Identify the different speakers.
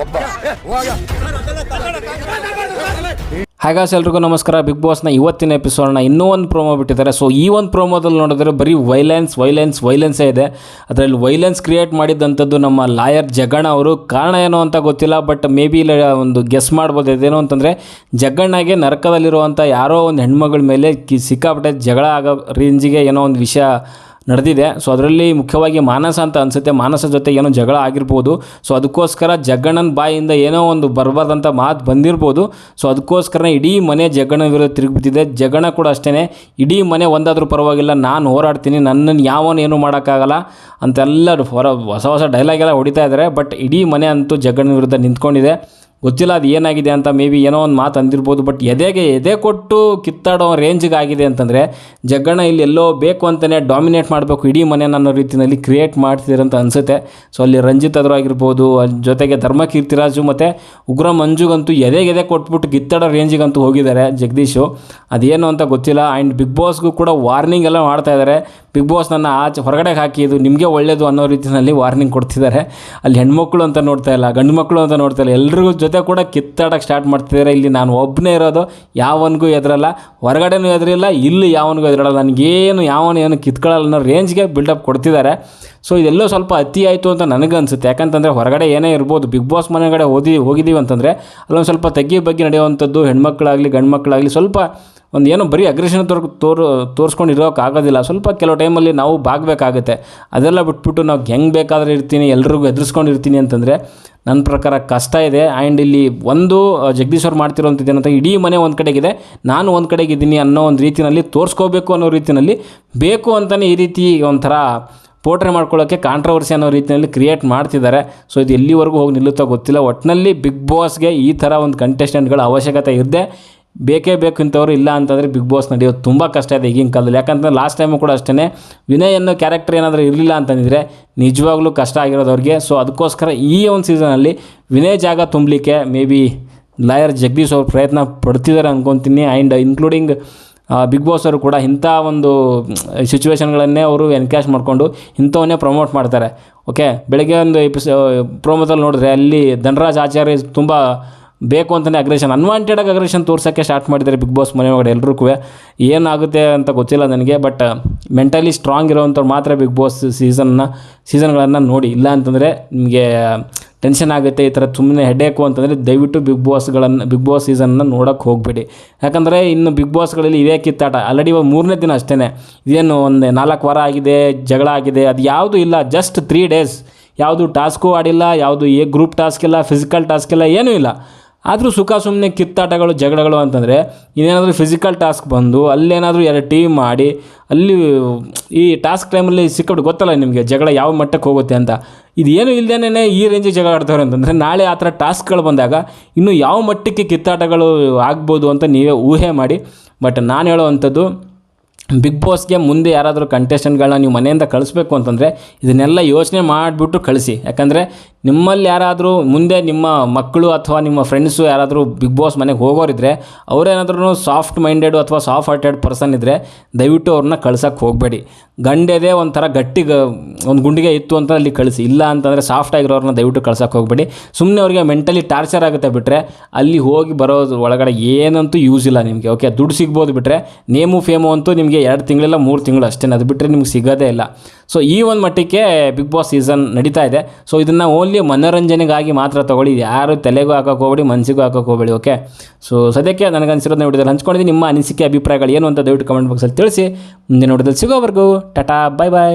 Speaker 1: ಒಬ್ಬ
Speaker 2: ಎಲ್ರಿಗೂ ನಮಸ್ಕಾರ. ಬಿಗ್ ಬಾಸ್ನ ಇವತ್ತಿನ ಎಪಿಸೋಡ್ನ ಇನ್ನೂ ಒಂದು ಪ್ರೋಮೋ ಬಿಟ್ಟಿದ್ದಾರೆ. ಸೊ ಈ ಒಂದು ಪ್ರೋಮೋದಲ್ಲಿ ನೋಡಿದ್ರೆ ಬರೀ ವೈಲೆನ್ಸ್ ವೈಲೆನ್ಸ್ ವೈಲೆನ್ಸೇ ಇದೆ. ಅದರಲ್ಲಿ ವೈಲೆನ್ಸ್ ಕ್ರಿಯೇಟ್ ಮಾಡಿದ್ದಂಥದ್ದು ನಮ್ಮ ಲಾಯರ್ ಜಗಣ್ಣ ಅವರು. ಕಾರಣ ಏನು ಅಂತ ಗೊತ್ತಿಲ್ಲ ಬಟ್ ಮೇ ಬಿ ಇಲ್ಲ ಒಂದು ಗೆಸ್ ಮಾಡ್ಬೋದು. ಇದೇನು ಅಂತಂದರೆ, ಜಗಣ್ಣಗೆ ನರಕದಲ್ಲಿರುವಂಥ ಯಾರೋ ಒಂದು ಹೆಣ್ಮಗಳ ಮೇಲೆ ಸಿಕ್ಕಾಪಟ್ಟೆ ಜಗಳ ಆಗೋ ರೇಂಜಿಗೆ ಏನೋ ಒಂದು ವಿಷಯ ನಡೆದಿದೆ. ಸೊ ಅದರಲ್ಲಿ ಮುಖ್ಯವಾಗಿ ಮಾನಸ ಅಂತ ಅನಿಸುತ್ತೆ. ಮಾನಸ ಜೊತೆ ಏನೋ ಜಗಳ ಆಗಿರ್ಬೋದು. ಸೊ ಅದಕ್ಕೋಸ್ಕರ ಜಗ್ಗಣ್ಣನ ಬಾಯಿಂದ ಏನೋ ಒಂದು ಬರಬಾರ್ದಂಥ ಮಾತು ಬಂದಿರ್ಬೋದು. ಸೊ ಅದಕ್ಕೋಸ್ಕರ ಇಡೀ ಮನೆ ಜಗ್ಗಣ್ಣ ವಿರುದ್ಧ ತಿರುಗಿಬಿಟ್ಟಿದೆ. ಜಗಣ್ಣ ಕೂಡ ಅಷ್ಟೇ ಇಡೀ ಮನೆ ಒಂದಾದರೂ ಪರವಾಗಿಲ್ಲ. ನಾನು ಹೋರಾಡ್ತೀನಿ. ನನ್ನನ್ನು ಯಾವನು ಏನೂ ಮಾಡೋಕ್ಕಾಗಲ್ಲ ಅಂತೆಲ್ಲ ಹೊರ ಹೊಸ ಹೊಸ ಡೈಲಾಗ್ ಎಲ್ಲ ಹೊಡಿತಾ ಇದ್ದಾರೆ ಬಟ್ ಇಡೀ ಮನೆ ಅಂತೂ ಜಗ್ಗಣ್ಣನ ವಿರುದ್ಧ ನಿಂತ್ಕೊಂಡಿದೆ. ಗೊತ್ತಿಲ್ಲ, ಅದು ಏನಾಗಿದೆ ಅಂತ ಮೇ ಬಿ ಏನೋ ಒಂದು ಮಾತು ಅಂದಿರ್ಬೋದು, ಬಟ್ ಎದೆಗೆ ಎದೆ ಕೊಟ್ಟು ಕಿತ್ತಾಡೋ ರೇಂಜಿಗೆ ಆಗಿದೆ ಅಂತಂದರೆ, ಜಗ್ಗಣ್ಣ ಇಲ್ಲಿ ಎಲ್ಲೋ ಬೇಕು ಅಂತಲೇ ಡಾಮಿನೇಟ್ ಮಾಡಬೇಕು, ಇಡೀ ಮನೆ ಅನ್ನೋ ರೀತಿಯಲ್ಲಿ ಕ್ರಿಯೇಟ್ ಮಾಡ್ತಿದ್ದಾರೆ ಅಂತ ಅನಿಸುತ್ತೆ. ಸೊ ಅಲ್ಲಿ ರಂಜಿತ್ ಅದ್ರ ಆಗಿರ್ಬೋದು ಜೊತೆಗೆ ಧರ್ಮ ಕೀರ್ತಿರಾಜು ಮತ್ತು ಉಗ್ರ ಮಂಜುಗಂತೂ ಎದೆಗೆ ಎದೆ ಕೊಟ್ಬಿಟ್ಟು ಕಿತ್ತಾಡೋ ರೇಂಜಿಗಂತೂ ಹೋಗಿದ್ದಾರೆ ಜಗದೀಶು. ಅದೇನು ಅಂತ ಗೊತ್ತಿಲ್ಲ ಆ್ಯಂಡ್ ಬಿಗ್ ಬಾಸ್ಗೂ ಕೂಡ ವಾರ್ನಿಂಗ್ ಎಲ್ಲ ಮಾಡ್ತಾ ಇದ್ದಾರೆ ಬಿಗ್ ಬಾಸ್ ನನ್ನ ಆಚೆ ಹೊರಗಡೆ ಹಾಕಿ ಇದು ನಿಮಗೆ ಒಳ್ಳೆಯದು ಅನ್ನೋ ರೀತಿಯಲ್ಲಿ ವಾರ್ನಿಂಗ್ ಕೊಡ್ತಿದ್ದಾರೆ. ಅಲ್ಲಿ ಹೆಣ್ಮಕ್ಳು ಅಂತ ನೋಡ್ತಾ ಇಲ್ಲ, ಗಂಡು ಮಕ್ಕಳು ಅಂತ ನೋಡ್ತಾ ಇಲ್ಲ, ಎಲ್ರಿಗೂ ಜೊತೆ ಕೂಡ ಕಿತ್ತಾಡಕ್ಕೆ ಸ್ಟಾರ್ಟ್ ಮಾಡ್ತಿದ್ದಾರೆ. ಇಲ್ಲಿ ನಾನು ಒಬ್ಬನೇ ಇರೋದು, ಯಾವನಿಗೂ ಎದುರಲ್ಲ, ಹೊರಗಡೆನೂ ಎದುರಿಲ್ಲ, ಇಲ್ಲಿ ಯಾವನಿಗೂ ಎದುರಲ್ಲ. ನನಗೇನು ಯಾವನು ಏನು ಕಿತ್ಕೊಳ್ಳಲ್ಲ ಅನ್ನೋ ರೇಂಜ್ಗೆ ಬಿಲ್ಡಪ್ ಕೊಡ್ತಿದ್ದಾರೆ. ಸೊ ಇದೆಲ್ಲೋ ಸ್ವಲ್ಪ ಅತಿ ಆಯಿತು ಅಂತ ನನಗೆ ಅನಿಸುತ್ತೆ ಯಾಕಂತಂದರೆ ಹೊರಗಡೆ ಏನೇ ಇರ್ಬೋದು ಬಿಗ್ ಬಾಸ್ ಮನೆಗಡೆ ಓದಿ ಹೋಗಿದ್ದೀವಿ ಅಂತಂದರೆ, ಅಲ್ಲೊಂದು ಸ್ವಲ್ಪ ತಗ್ಗಿ ಬಗ್ಗೆ ನಡೆಯುವಂಥದ್ದು, ಹೆಣ್ಮಕ್ಳಾಗಲಿ ಗಂಡು ಮಕ್ಕಳಾಗಲಿ ಸ್ವಲ್ಪ ಒಂದು ಏನೋ ಬರೀ ಅಗ್ರೆಷನ್ ತೋರ್, ತೋರು ತೋರಿಸ್ಕೊಂಡು ಇರೋಕ್ಕಾಗೋದಿಲ್ಲ ಸ್ವಲ್ಪ ಕೆಲವು ಟೈಮಲ್ಲಿ ನಾವು ಬಾಗಬೇಕಾಗುತ್ತೆ ಅದೆಲ್ಲ ಬಿಟ್ಬಿಟ್ಟು ನಾವು ಹೆಂಗೆ ಬೇಕಾದ್ರೆ ಇರ್ತೀನಿ, ಎಲ್ರಿಗೂ ಎದುರಿಸ್ಕೊಂಡು ಇರ್ತೀನಿ ಅಂತಂದರೆ ನನ್ನ ಪ್ರಕಾರ ಕಷ್ಟ ಇದೆ. ಆ್ಯಂಡ್ ಇಲ್ಲಿ ಒಂದು ಜಗದೀಶ್ ಅವ್ರು ಏನಂತ ಇಡೀ ಮನೆ ಒಂದು ಕಡೆಗಿದೆ. ನಾನು ಒಂದು ಕಡೆಗಿದ್ದೀನಿ ಅನ್ನೋ ಒಂದು ರೀತಿಯಲ್ಲಿ ತೋರಿಸ್ಕೋಬೇಕು ಅನ್ನೋ ರೀತಿಯಲ್ಲಿ ಬೇಕು ಅಂತಲೇ ಈ ರೀತಿ ಒಂಥರ ಪೋಟ್ರೆ ಮಾಡ್ಕೊಳ್ಳೋಕ್ಕೆ ಕಾಂಟ್ರವರ್ಸಿ ಅನ್ನೋ ರೀತಿಯಲ್ಲಿ ಕ್ರಿಯೇಟ್ ಮಾಡ್ತಿದ್ದಾರೆ. ಸೊ ಇದು ಎಲ್ಲಿವರೆಗೂ ಹೋಗಿ ನಿಲ್ಲುತ್ತೋ ಗೊತ್ತಿಲ್ಲ. ಒಟ್ಟಿನಲ್ಲಿ ಬಿಗ್ ಬಾಸ್ಗೆ ಈ ಥರ ಒಂದು ಕಂಟೆಸ್ಟೆಂಟ್ಗಳ ಅವಶ್ಯಕತೆ ಇರದೆ ಬೇಕೇ ಬೇಕು ಇಂಥವ್ರು ಇಲ್ಲ ಅಂತಂದರೆ ಬಿಗ್ ಬಾಸ್ ನಡೆಯೋದು ತುಂಬ ಕಷ್ಟ ಇದೆ ಈಗಿನ ಕಾಲದಲ್ಲಿ. ಯಾಕಂತಂದ್ರೆ ಲಾಸ್ಟ್ ಟೈಮು ಕೂಡ ಅಷ್ಟೇ ವಿನಯ್ ಅನ್ನೋ ಕ್ಯಾರೆಕ್ಟರ್ ಏನಾದರೂ ಇರಲಿಲ್ಲ ಅಂತಂದಿದ್ರೆ ನಿಜವಾಗ್ಲೂ ಕಷ್ಟ ಆಗಿರೋದು ಅವ್ರಿಗೆ. ಸೊ ಅದಕ್ಕೋಸ್ಕರ ಈ ಒಂದು ಸೀಸನಲ್ಲಿ ವಿನಯ್ ಜಾಗ ತುಂಬಲಿಕ್ಕೆ ಮೇ ಬಿ ಲಾಯರ್ ಜಗದೀಶ್ ಅವರು ಪ್ರಯತ್ನ ಪಡ್ತಿದ್ದಾರೆ ಅಂದ್ಕೊತೀನಿ ಆ್ಯಂಡ್ ಇನ್ಕ್ಲೂಡಿಂಗ್ ಬಿಗ್ ಬಾಸ್ ಅವರು ಕೂಡ ಇಂಥ ಒಂದು ಸಿಚುವೇಶನ್ಗಳನ್ನೇ ಅವರು ಎನ್ಕ್ಯಾಶ್ ಮಾಡಿಕೊಂಡು ಇಂಥವನ್ನೇ ಪ್ರಮೋಟ್ ಮಾಡ್ತಾರೆ. ಓಕೆ ಬೆಳಗ್ಗೆ ಒಂದು ಎಪಿಸೋ ಪ್ರೋಮೋದಲ್ಲಿ ನೋಡಿದ್ರೆ ಅಲ್ಲಿ ಧನರಾಜ್ ಆಚಾರ್ಯ ತುಂಬ ಬೇಕು ಅಂತಲೇ ಅಗ್ರೆಷನ್ ಅನ್ವಾಂಟೆಡಾಗಿ ಅಗ್ರೆಷನ್ ತೋರ್ಸೋಕ್ಕೆ ಸ್ಟಾರ್ಟ್ ಮಾಡಿದ್ದಾರೆ ಬಿಗ್ ಬಾಸ್ ಮನೆ ಒಳಗಡೆ ಎಲ್ರಿಗೂ ಏನಾಗುತ್ತೆ ಅಂತ ಗೊತ್ತಿಲ್ಲ ನನಗೆ ಬಟ್ ಮೆಂಟಲಿ ಸ್ಟ್ರಾಂಗ್ ಇರೋವಂಥವ್ರು ಮಾತ್ರ ಬಿಗ್ ಬಾಸ್ ಸೀಸನ್ನ ಸೀಸನ್ಗಳನ್ನು ನೋಡಿ. ಇಲ್ಲ ಅಂತಂದರೆ ನಿಮಗೆ ಟೆನ್ಷನ್ ಆಗುತ್ತೆ, ಈ ಥರ ಸುಮ್ಮನೆ ಹೆಡೇಕು ಅಂತಂದರೆ ದಯವಿಟ್ಟು ಬಿಗ್ ಬಾಸ್ಗಳನ್ನು ಬಿಗ್ ಬಾಸ್ ಸೀಸನ್ನ ನೋಡೋಕ್ಕೆ ಹೋಗಬೇಡಿ. ಯಾಕಂದರೆ ಇನ್ನು ಬಿಗ್ ಬಾಸ್ಗಳಲ್ಲಿ ಇದೇ ಕಿತ್ತಾಟ. ಆಲ್ರೆಡಿ ಇವಾಗ ಮೂರನೇ ದಿನ ಅಷ್ಟೇ ಇದೇನು ಒಂದು ನಾಲ್ಕು ವಾರ ಆಗಿದೆ, ಜಗಳ ಆಗಿದೆ, ಅದು ಯಾವುದೂ ಇಲ್ಲ. ಜಸ್ಟ್ ತ್ರೀ ಡೇಸ್ ಯಾವುದು ಟಾಸ್ಕು ಆಡಿಲ್ಲ, ಯಾವುದು ಏ ಗ್ರೂಪ್ ಟಾಸ್ಕ್ ಇಲ್ಲ ಫಿಸಿಕಲ್ ಟಾಸ್ಕ್ ಇಲ್ಲ, ಏನೂ ಇಲ್ಲ. ಆದರೂ ಸುಖ ಸುಮ್ಮನೆ ಕಿತ್ತಾಟಗಳು, ಜಗಳಗಳು ಅಂತಂದರೆ ಇನ್ನೇನಾದರೂ ಫಿಸಿಕಲ್ ಟಾಸ್ಕ್ ಬಂದು ಅಲ್ಲೇನಾದರೂ ಎರಡು ಟೀಮ್ ಮಾಡಿ, ಅಲ್ಲಿ ಈ ಟಾಸ್ಕ್ ಟೈಮಲ್ಲಿ ಸಿಕ್ಕಾಬಿಟ್ಟು ಗೊತ್ತಲ್ಲ ನಿಮಗೆ ಜಗಳ ಯಾವ ಮಟ್ಟಕ್ಕೆ ಹೋಗುತ್ತೆ ಅಂತ. ಇದೇನು ಇಲ್ಲದೇನೆ ಈ ರೇಂಜಿಗೆ ಜಗಳ ಆಡ್ತವ್ರೆ ಅಂತಂದರೆ ನಾಳೆ ಆ ಥರ ಟಾಸ್ಕ್ಗಳು ಬಂದಾಗ ಇನ್ನು ಯಾವ ಮಟ್ಟಕ್ಕೆ ಕಿತ್ತಾಟಗಳು ಆಗ್ಬೋದು ಅಂತ ನೀವೇ ಊಹೆ ಮಾಡಿ. ಬಟ್ ನಾನು ಹೇಳೋವಂಥದ್ದು ಬಿಗ್ ಬಾಸ್ಗೆ ಮುಂದೆ ಯಾರಾದರೂ ಕಂಟೆಸ್ಟೆಂಟ್ಗಳನ್ನ ನೀವು ಮನೆಯಿಂದ ಕಳಿಸ್ಬೇಕು ಅಂತಂದರೆ ಇದನ್ನೆಲ್ಲ ಯೋಚನೆ ಮಾಡಿಬಿಟ್ಟು ಕಳಿಸಿ. ಯಾಕಂದರೆ ನಿಮ್ಮಲ್ಲಿ ಯಾರಾದರೂ ಮುಂದೆ ನಿಮ್ಮ ಮಕ್ಕಳು ಅಥವಾ ನಿಮ್ಮ ಫ್ರೆಂಡ್ಸು ಯಾರಾದರೂ ಬಿಗ್ ಬಾಸ್ ಮನೆಗೆ ಹೋಗೋರಿದ್ರೆ ಅವರೇನಾದ್ರೂ ಸಾಫ್ಟ್ ಮೈಂಡೆಡ್ ಅಥವಾ ಸಾಫ್ಟ್ ಹಾರ್ಟೆಡ್ ಪರ್ಸನ್ ಇದ್ದರೆ ದಯವಿಟ್ಟು ಅವ್ರನ್ನ ಕಳ್ಸೋಕ್ಕೆ ಹೋಗಬೇಡಿ. ಗಂಡೆದೇ ಒಂಥರ ಗಟ್ಟಿ ಒಂದು ಗುಂಡಿಗೆ ಇತ್ತು ಅಂತ ಅಲ್ಲಿ ಕಳಿಸಿ. ಇಲ್ಲ ಅಂತಂದರೆ ಸಾಫ್ಟ್ ಆಗಿರೋರನ್ನ ದಯವಿಟ್ಟು ಕಳ್ಸೋಕ್ಕೆ ಹೋಗಬೇಡಿ. ಸುಮ್ಮನೆ ಅವರಿಗೆ ಮೆಂಟಲಿ ಟಾರ್ಚರ್ ಆಗುತ್ತೆ ಬಿಟ್ಟರೆ ಅಲ್ಲಿ ಹೋಗಿ ಬರೋದು ಒಳಗಡೆ ಏನಂತೂ ಯೂಸ್ ಇಲ್ಲ ನಿಮಗೆ ಓಕೆ ದುಡ್ಡು ಸಿಗ್ಬೋದು ಬಿಟ್ಟರೆ ನೇಮು, ಫೇಮು ಅಂತೂ ನಿಮಗೆ ಎರಡು ತಿಂಗಳಿಲ್ಲ ಮೂರು ತಿಂಗಳು ಅಷ್ಟೇ ಅದು ಬಿಟ್ಟರೆ ನಿಮ್ಗೆ ಸಿಗೋದೇ ಇಲ್ಲ. ಸೊ ಈ ಒಂದು ಮಟ್ಟಕ್ಕೆ ಬಿಗ್ ಬಾಸ್ ಸೀಸನ್ ನಡೀತಾ ಇದೆ. ಸೊ ಇದನ್ನು ಓನ್ಲಿ ಮನೋರಂಜನೆಗಾಗಿ ಮಾತ್ರ ತೊಗೊಳ್ಳಿ. ಯಾರು ತಲೆಗೂ ಹಾಕೋಕೆ ಹೋಗಬೇಡಿ ಮನಸ್ಸಿಗೂ ಹಾಕೋಕೆ ಹೋಗಬೇಡಿ ಓಕೆ ಸೊ ಸದ್ಯಕ್ಕೆ ನನಗನ್ಸಿರೋದನ್ನ ವಿಡಿಯೋದಲ್ಲಿ ಹಂಚ್ಕೊಂಡಿದ್ದೀನಿ ನಿಮ್ಮ ಅನಿಸಿಕೆ ಅಭಿಪ್ರಾಯಗಳು ಏನು ಅಂತ ದಯವಿಟ್ಟು ಕಮೆಂಟ್ ಬಾಕ್ಸಲ್ಲಿ ತಿಳಿಸಿ. ಮುಂದಿನ ವಿಡಿಯೋದಲ್ಲಿ ಸಿಗೋವರೆಗೂ ಟಾಟಾ ಬಾಯ್ ಬಾಯ್